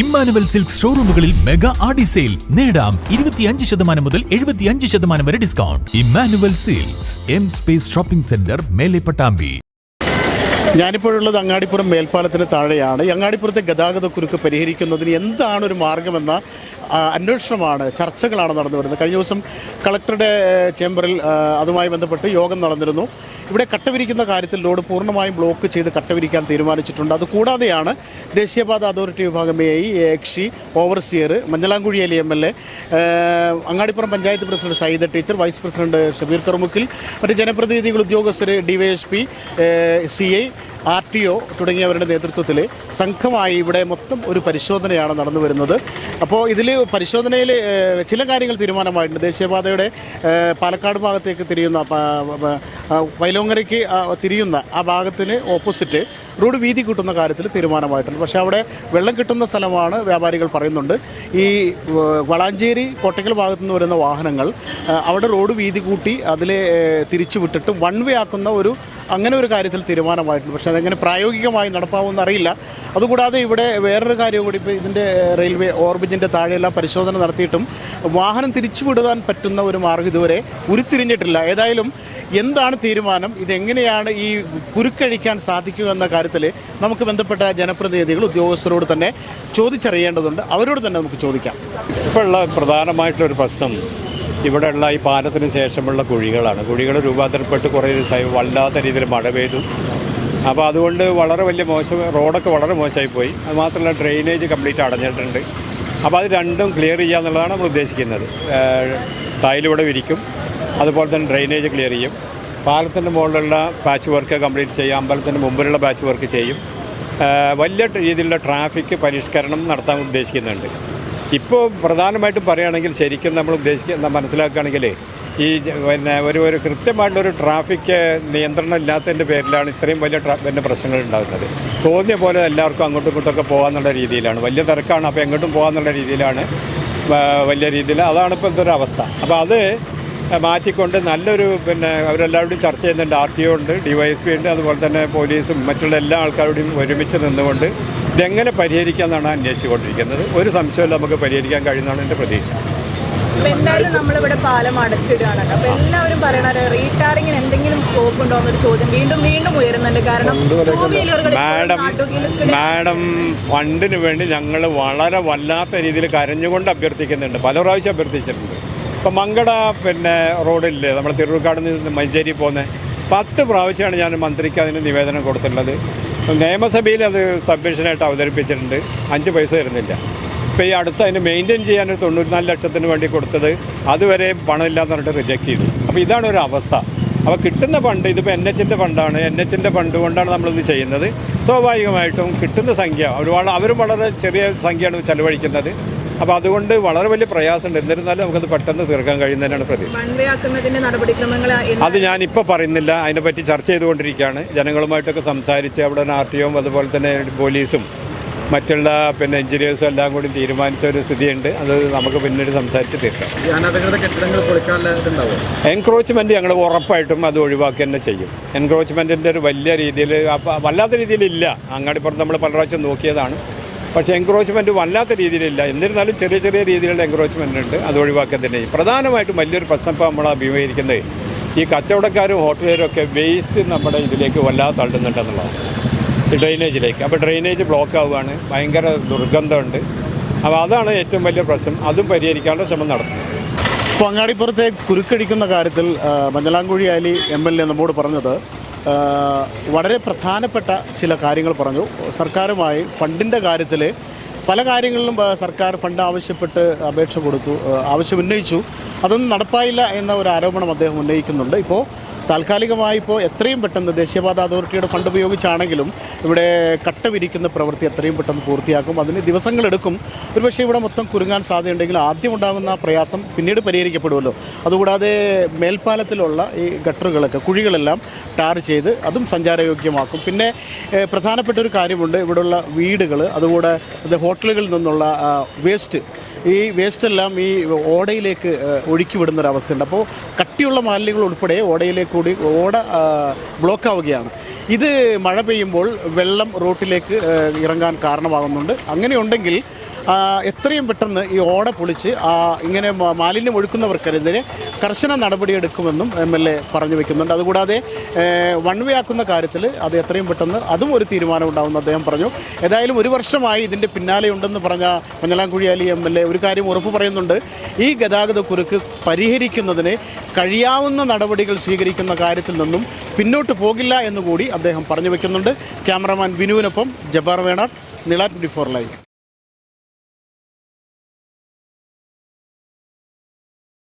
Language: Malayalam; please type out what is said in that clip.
ഇമ്മാനുവൽ സിൽക്ക് ഷോറൂമുകളിൽ മെഗാ ആഡി സെയിൽ. നേടാം ഇരുപത്തിയഞ്ച് ശതമാനം മുതൽ എഴുപത്തിയഞ്ച് ശതമാനം വരെ discount. Emmanuel silks M space shopping centre Mele Pattambi. ഞാനിപ്പോഴുള്ളത് Angadipuram മേൽപ്പാലത്തിന് താഴെയാണ്. അങ്ങാടിപ്പുറത്തെ ഗതാഗത കുരുക്ക് പരിഹരിക്കുന്നതിന് എന്താണ് ഒരു മാർഗമെന്ന അന്വേഷണമാണ് ചർച്ചകളാണ് നടന്നു വരുന്നത്. കഴിഞ്ഞ ദിവസം കളക്ടറുടെ ചേംബറിൽ അതുമായി ബന്ധപ്പെട്ട് യോഗം നടന്നിരുന്നു. ഇവിടെ കട്ടവിരിക്കുന്ന കാര്യത്തിൽ റോഡ് പൂർണമായും ബ്ലോക്ക് ചെയ്ത് കട്ടവിരിക്കാൻ തീരുമാനിച്ചിട്ടുണ്ട്. അതുകൂടാതെയാണ് ദേശീയപാത അതോറിറ്റി വിഭാഗം A എക്സി overseer മഞ്ഞളാംകുഴിയിലെ M L A Angadipuram panchayat president Sayyid teacher vice president Shabeer Karmukkil മറ്റ് ജനപ്രതിനിധികൾ ഉദ്യോഗസ്ഥർ P C I R T O തുടങ്ങിയവരുടെ നേതൃത്വത്തിൽ സംഘമായി ഇവിടെ മൊത്തം ഒരു പരിശോധനയാണ് നടന്നു വരുന്നത്. അപ്പോൾ ഇതിൽ പരിശോധനയിൽ ചില കാര്യങ്ങൾ തീരുമാനമായിട്ടുണ്ട്. ദേശീയപാതയുടെ പാലക്കാട് ഭാഗത്തേക്ക് തിരിയുന്ന വൈലോങ്ങരയ്ക്ക് തിരിയുന്ന ആ ഭാഗത്തിന് ഓപ്പോസിറ്റ് റോഡ് വീതി കൂട്ടുന്ന കാര്യത്തിൽ തീരുമാനമായിട്ടുണ്ട്. പക്ഷേ അവിടെ വെള്ളം കിട്ടുന്ന സ്ഥലമാണ് വ്യാപാരികൾ പറയുന്നുണ്ട്. ഈ വളാഞ്ചേരി കോട്ടയ്ക്കൽ ഭാഗത്തു നിന്ന് വരുന്ന വാഹനങ്ങൾ അവിടെ റോഡ് വീതി കൂട്ടി അതിലെ തിരിച്ചു വിട്ടിട്ട് വൺ വേ ആക്കുന്ന ഒരു അങ്ങനെ ഒരു കാര്യത്തിൽ തീരുമാനമായിട്ടുണ്ട്. പക്ഷേ അതെങ്ങനെ പ്രായോഗികമായി നടപ്പാവുമെന്ന് അറിയില്ല. അതുകൂടാതെ ഇവിടെ വേറൊരു കാര്യം കൂടി ഇപ്പോൾ ഇതിന്റെ റെയിൽവേ ഓർബിജിന്റെ താഴെയെല്ലാം പരിശോധന നടത്തിയിട്ടും വാഹനം തിരിച്ചു വിടുവാൻ പറ്റുന്ന ഒരു മാർഗം ഇതുവരെ ഉരുത്തിരിഞ്ഞിട്ടില്ല. ഏതായാലും എന്താണ് തീരുമാനം? ഇതെങ്ങനെയാണ് ഈ കുരുക്കഴിക്കാൻ സാധിക്കുക എന്ന കാര്യത്തിൽ നമുക്ക് ബന്ധപ്പെട്ട ജനപ്രതിനിധികൾ ഉദ്യോഗസ്ഥരോട് തന്നെ ചോദിച്ചറിയേണ്ടതുണ്ട്. അവരോട് തന്നെ നമുക്ക് ചോദിക്കാം. ഇപ്പോൾ ഉള്ള പ്രധാനമായിട്ടുള്ളൊരു പ്രശ്നം ഇവിടെയുള്ള ഈ പാലത്തിന് ശേഷമുള്ള കുഴികളാണ്. കുഴികൾ രൂപാന്തരപ്പെട്ട് കുറേ വല്ലാത്ത രീതിയിൽ മഴ പെയ്തു. അപ്പോൾ അതുകൊണ്ട് വളരെ വലിയ മോശം റോഡൊക്കെ വളരെ മോശമായി പോയി. അത് മാത്രമല്ല ഡ്രെയിനേജ് കംപ്ലീറ്റ് അടഞ്ഞിട്ടുണ്ട്. അപ്പോൾ അത് രണ്ടും ക്ലിയർ ചെയ്യുക എന്നുള്ളതാണ് നമ്മൾ ഉദ്ദേശിക്കുന്നത്. ടൈലിവിടെ വിരിക്കും. അതുപോലെ തന്നെ ഡ്രെയിനേജ് ക്ലിയർ ചെയ്യും. പാലത്തിന്റെ മുകളിലുള്ള പാച്ച് വർക്ക് കംപ്ലീറ്റ് ചെയ്യും അമ്പലത്തിന്റെ മുമ്പിലുള്ള പാച്ച് വർക്ക് ചെയ്യും. വലിയ രീതിയിലുള്ള ട്രാഫിക് പരിഷ്കരണം നടത്താൻ ഉദ്ദേശിക്കുന്നുണ്ട്. ഇപ്പോൾ പ്രധാനമായിട്ടും പറയുകയാണെങ്കിൽ ശരിക്കും നമ്മൾ ഉദ്ദേശിക്കുന്ന മനസ്സിലാക്കുകയാണെങ്കിൽ ഈ പിന്നെ ഒരു ഒരു കൃത്യമായിട്ടുള്ളൊരു ട്രാഫിക് നിയന്ത്രണം ഇല്ലാത്തതിന്റെ പേരിലാണ് ഇത്രയും വലിയ ട്രാ പിന്നെ പ്രശ്നങ്ങൾ ഉണ്ടാകുന്നത്. തോന്നിയ പോലെ എല്ലാവർക്കും അങ്ങോട്ടും ഇങ്ങോട്ടൊക്കെ പോകാമെന്നുള്ള രീതിയിലാണ്. വലിയ തിരക്കാണ് അപ്പോൾ എങ്ങോട്ടും പോകാമെന്നുള്ള രീതിയിലാണ് വലിയ രീതിയിൽ അതാണ് ഇപ്പോഴത്തെ ഒരു അവസ്ഥ. അപ്പോൾ അത് മാറ്റിക്കൊണ്ട് നല്ലൊരു പിന്നെ അവരെല്ലാവരോടും ചർച്ച ചെയ്യുന്നുണ്ട്. ആർ ടി ഒ ഉണ്ട് ഡി വൈ എസ് പി ഉണ്ട് അതുപോലെ തന്നെ പോലീസും മറ്റുള്ള എല്ലാ ആൾക്കാരോടും ഒരുമിച്ച് നിന്നുകൊണ്ട് ഇതെങ്ങനെ പരിഹരിക്കാമെന്നാണ് അന്വേഷിച്ചുകൊണ്ടിരിക്കുന്നത്. ഒരു സംശയമില്ല നമുക്ക് പരിഹരിക്കാൻ കഴിയുന്നതാണ് എന്റെ പ്രതീക്ഷ. എന്തായാലും നമ്മളിവിടെ പാലം അടച്ചിടുകയാണല്ലോ അപ്പൊ എല്ലാവരും പറയണത് റീടാറിങ്ങിന് എന്തെങ്കിലും സ്കോപ്പ് ഉണ്ടോ എന്നൊരു ചോദ്യം വീണ്ടും വീണ്ടും ഉയരുന്നുണ്ട്. കാരണം മാഡം മാഡം ഫണ്ടിന് വേണ്ടി ഞങ്ങൾ വളരെ വല്ലാത്ത രീതിയിൽ കരഞ്ഞുകൊണ്ട് അഭ്യർത്ഥിക്കുന്നുണ്ട്. പല പ്രാവശ്യം അഭ്യർത്ഥിച്ചിട്ടുണ്ട്. ഇപ്പം മങ്കട പിന്നെ റോഡില്ലേ നമ്മൾ തിരൂർക്കാട് നിന്ന് മഞ്ചേരി പോകുന്നത് പത്ത് പ്രാവശ്യമാണ് ഞാൻ മന്ത്രിക്ക് അതിന് നിവേദനം കൊടുത്തിട്ടുള്ളത്. നിയമസഭയിൽ അത് സബ്മിഷനായിട്ട് അവതരിപ്പിച്ചിട്ടുണ്ട്. അഞ്ച് പൈസ തരുന്നില്ല. ഇപ്പോൾ ഈ അടുത്ത് അതിന് മെയിന്റെയിൻ ചെയ്യാൻ ഒരു തൊണ്ണൂറ്റിനാല് ലക്ഷത്തിന് വേണ്ടി കൊടുത്തത് അതുവരെ പണമില്ലാന്ന് പറഞ്ഞിട്ട് റിജക്റ്റ് ചെയ്തു. അപ്പോൾ ഇതാണ് ഒരു അവസ്ഥ. അപ്പോൾ കിട്ടുന്ന ഫണ്ട് ഇതിപ്പോൾ എൻ എച്ചിന്റെ ഫണ്ടാണ്. എൻ എച്ചിന്റെ ഫണ്ട് കൊണ്ടാണ് നമ്മളിത് ചെയ്യുന്നത്. സ്വാഭാവികമായിട്ടും കിട്ടുന്ന സംഖ്യ ഒരുപാട് അവരും വളരെ ചെറിയ സംഖ്യയാണ് ചെലവഴിക്കുന്നത്. അപ്പോൾ അതുകൊണ്ട് വളരെ വലിയ പ്രയാസമുണ്ട്. എന്നിരുന്നാലും നമുക്കത് പെട്ടെന്ന് തീർക്കാൻ കഴിയുന്നതിനാണ് പ്രതീക്ഷ. അത് ഞാനിപ്പോൾ പറയുന്നില്ല. അതിനെപ്പറ്റി ചർച്ച ചെയ്തുകൊണ്ടിരിക്കുകയാണ്. ജനങ്ങളുമായിട്ടൊക്കെ സംസാരിച്ച് അവിടെ ആർ ടി ഒയും അതുപോലെ തന്നെ പോലീസും മറ്റുള്ള പിന്നെ എഞ്ചിനീയേഴ്സും എല്ലാം കൂടി തീരുമാനിച്ച ഒരു സ്ഥിതിയുണ്ട്. അത് നമുക്ക് പിന്നീട് സംസാരിച്ച് തീർക്കാം. എൻക്രോച്ച്മെന്റ് ഞങ്ങൾ ഉറപ്പായിട്ടും അത് ഒഴിവാക്കി തന്നെ ചെയ്യും. എൻക്രോച്ച്മെന്റിന്റെ ഒരു വലിയ രീതിയിൽ വല്ലാത്ത രീതിയിലില്ല. അങ്ങാടിപ്പുറത്ത് നമ്മൾ പല പ്രാവശ്യം നോക്കിയതാണ്. പക്ഷേ എൻക്രോച്ച്മെന്റ് വല്ലാത്ത രീതിയിലില്ല. എന്നിരുന്നാലും ചെറിയ ചെറിയ രീതിയിലുള്ള എൻക്രോച്ച്മെന്റ് ഉണ്ട്. അത് ഒഴിവാക്കാൻ തന്നെ. പ്രധാനമായിട്ടും വലിയൊരു പ്രശ്നം ഇപ്പോൾ നമ്മൾ അഭിമുഖീകരിക്കുന്നത് ഈ കച്ചവടക്കാരും ഹോട്ടലുകാരും ഒക്കെ വേസ്റ്റ് നമ്മുടെ ഇതിലേക്ക് വല്ലാതെ തള്ളുന്നുണ്ടെന്നുള്ളതാണ് ഈ ഡ്രെയിനേജിലേക്ക് അപ്പോൾ ഡ്രെയിനേജ് ബ്ലോക്ക് ആവുകയാണ്. ഭയങ്കര ദുർഗന്ധമുണ്ട്. അപ്പോൾ അതാണ് ഏറ്റവും വലിയ പ്രശ്നം. അതും പരിഹരിക്കാനുള്ള ശ്രമം നടത്തുന്നത്. ഇപ്പോൾ അങ്ങാടിപ്പുറത്തെ കുരുക്കടിക്കുന്ന കാര്യത്തിൽ Manjalamkuzhi Ali M L A നമ്മോട് പറഞ്ഞത് വളരെ പ്രധാനപ്പെട്ട ചില കാര്യങ്ങൾ പറഞ്ഞു. സർക്കാരുമായി ഫണ്ടിന്റെ കാര്യത്തിൽ പല കാര്യങ്ങളിലും സർക്കാർ ഫണ്ട് ആവശ്യപ്പെട്ട് അപേക്ഷ കൊടുത്തു ആവശ്യം ഉന്നയിച്ചു. അതൊന്നും നടപ്പായില്ല എന്ന ഒരു ആരോപണം അദ്ദേഹം ഉന്നയിക്കുന്നുണ്ട്. ഇപ്പോൾ താൽക്കാലികമായി ഇപ്പോൾ എത്രയും പെട്ടെന്ന് ദേശീയപാത അതോറിറ്റിയുടെ ഫണ്ട് ഉപയോഗിച്ചാണെങ്കിലും ഇവിടെ കട്ട വിരിക്കുന്ന പ്രവൃത്തി എത്രയും പെട്ടെന്ന് പൂർത്തിയാക്കും. അതിന് ദിവസങ്ങളെടുക്കും ഒരുപക്ഷെ ഇവിടെ മൊത്തം കുരുങ്ങാൻ സാധ്യതയുണ്ടെങ്കിൽ ആദ്യം ഉണ്ടാകുന്ന പ്രയാസം പിന്നീട് പരിഹരിക്കപ്പെടുമല്ലോ. അതുകൂടാതെ മേൽപ്പാലത്തിലുള്ള ഈ ഗട്ടറുകളൊക്കെ കുഴികളെല്ലാം ടാർ ചെയ്ത് അതും സഞ്ചാരയോഗ്യമാക്കും. പിന്നെ പ്രധാനപ്പെട്ട ഒരു കാര്യമുണ്ട്. ഇവിടെയുള്ള വീടുകൾ അതുകൂടെ ഹോട്ടലുകളിൽ നിന്നുള്ള വേസ്റ്റ് ഈ വേസ്റ്റ് എല്ലാം ഈ ഓടയിലേക്ക് ഒഴുക്കി വിടുന്ന ഒരു അവസ്ഥയുണ്ട് അപ്പോൾ കട്ടിയുള്ള മാലിന്യങ്ങൾ ഉൾപ്പെടെ ഓടയിലേക്ക് കൂടി ഓട ബ്ലോക്ക് ആവുകയാണ് ഇത് മഴ പെയ്യുമ്പോൾ വെള്ളം റോട്ടിലേക്ക് ഇറങ്ങാൻ കാരണമാകുന്നുണ്ട്. അങ്ങനെയുണ്ടെങ്കിൽ എത്രയും പെട്ടെന്ന് ഈ ഓട പൊളിച്ച് ഇങ്ങനെ മാലിന്യം ഒഴുക്കുന്നവർക്കെതിരെ കർശന നടപടിയെടുക്കുമെന്നും എം എൽ എ പറഞ്ഞു വെക്കുന്നുണ്ട്. അതുകൂടാതെ വൺ വേ ആക്കുന്ന കാര്യത്തിൽ അത് എത്രയും പെട്ടെന്ന് അതും ഒരു തീരുമാനം ഉണ്ടാവുമെന്ന് അദ്ദേഹം പറഞ്ഞു. ഏതായാലും ഒരു വർഷമായി ഇതിന്റെ പിന്നാലെ ഉണ്ടെന്ന് പറഞ്ഞ മഞ്ഞളാംകുഴിയാലി എം എൽ എ ഒരു കാര്യം ഉറപ്പ് പറയുന്നുണ്ട്. ഈ ഗതാഗതക്കുരുക്ക് പരിഹരിക്കുന്നതിന് കഴിയാവുന്ന നടപടികൾ സ്വീകരിക്കുന്ന കാര്യത്തിൽ നിന്നും പിന്നോട്ട് പോകില്ല എന്നുകൂടി അദ്ദേഹം പറഞ്ഞു വെക്കുന്നുണ്ട്. ക്യാമറമാൻ ബിനുവിനൊപ്പം ജബാർ വേണാർ നിളാറ്റ് ട്വന്റി ഫോർ ലൈവ്